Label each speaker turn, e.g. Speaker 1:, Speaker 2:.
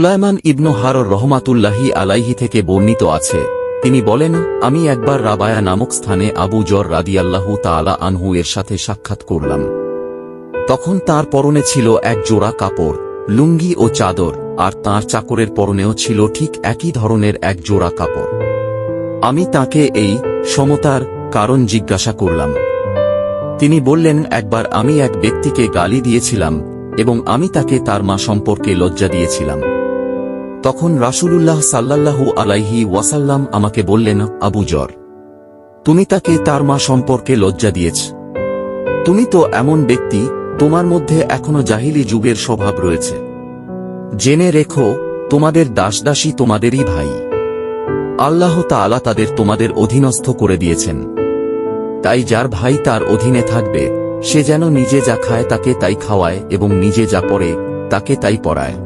Speaker 1: সুলাইমান ইবনু হারর রহমাতুল্লাহি আলাইহি থেকে বর্ণিত আছে। তিনি বলেন, আমি একবার রাবায়া নামক স্থানে আবু জর রাদিয়াল্লাহু তাআলা আনহু এর সাথে সাক্ষাৎ করলাম। তখন তার পরনে ছিল এক জোড়া কাপড়, লুঙ্গি ও চাদর, আর তার চাকরের পরনেও ছিল ঠিক একই ধরনের এক জোড়া কাপড়। আমি তাকে এই সমতার কারণ জিজ্ঞাসা করলাম। তিনি বললেন, একবার আমি এক ব্যক্তিকে গালি দিয়েছিলাম এবং আমি তাকে তার মা সম্পর্কে লজ্জা দিয়েছিলাম। তখন রাসূলুল্লাহ সাল্লাল্লাহু আলাইহি ওয়াসাল্লাম আমাকে বললেন, আবু জর, তুমি তাকে তার মা সম্পর্কে লজ্জা দিয়েছ। তুমি তো এমন ব্যক্তি, তোমার মধ্যে এখনও জাহিলি যুগের স্বভাব রয়েছে। জেনে রেখো, তোমাদের দাসদাসী তোমাদেরই ভাই। আল্লাহ তাআলা তাদের তোমাদের অধীনস্থ করে দিয়েছেন। তাই যার ভাই তার অধীনে থাকবে, সে যেন নিজে যা খায় তাকে তাই খাওয়ায় এবং নিজে যা পড়ে, তাকে তাই পড়ায়।